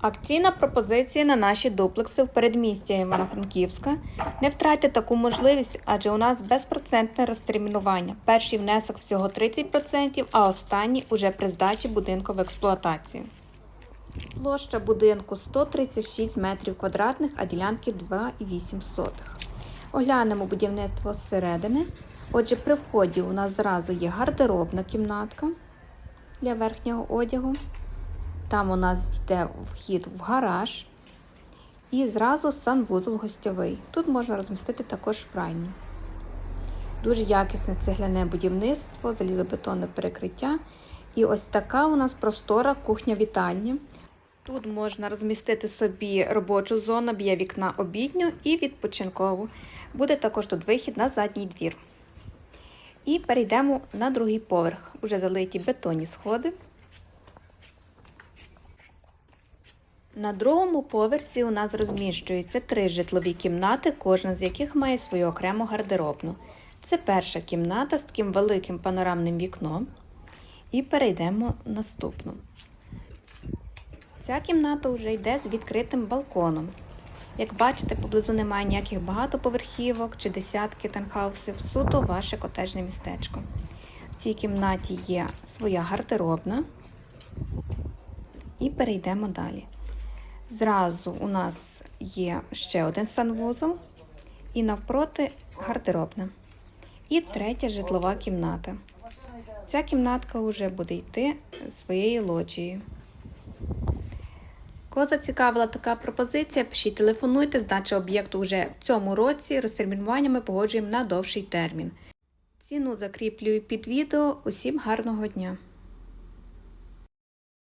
Акційна пропозиція на наші дуплекси в передмісті Івано-Франківська. Не втратьте таку можливість, адже у нас безпроцентне розтермінування. Перший внесок всього 30%, а останній уже при здачі будинку в експлуатацію. Площа будинку 136 метрів квадратних, а ділянки 2,8 сотих. Оглянемо будівництво зсередини. Отже, при вході у нас зразу є гардеробна кімнатка для верхнього одягу. Там у нас йде вхід в гараж і зразу санвузол гостьовий. Тут можна розмістити також пральню. Дуже якісне цегляне будівництво, залізобетонне перекриття. І ось така у нас простора кухня-вітальня. Тут можна розмістити собі робочу зону біля вікна обідню і відпочинкову. Буде також тут вихід на задній двір. І перейдемо на другий поверх. Уже залиті бетонні сходи. На другому поверсі у нас розміщуються три житлові кімнати, кожна з яких має свою окрему гардеробну. Це перша кімната з таким великим панорамним вікном. І перейдемо наступну. Ця кімната вже йде з відкритим балконом. Як бачите, поблизу немає ніяких багатоповерхівок чи десятки танхаусів, суто ваше котежне містечко. В цій кімнаті є своя гардеробна. І перейдемо далі. Зразу у нас є ще один санвузол, і навпроти гардеробна. І третя житлова кімната. Ця кімнатка вже буде йти своєю лоджією. Кого зацікавила така пропозиція, пишіть, телефонуйте, здача об'єкту вже в цьому році. Розтермінування ми погоджуємо на довший термін. Ціну закріплюю під відео. Усім гарного дня!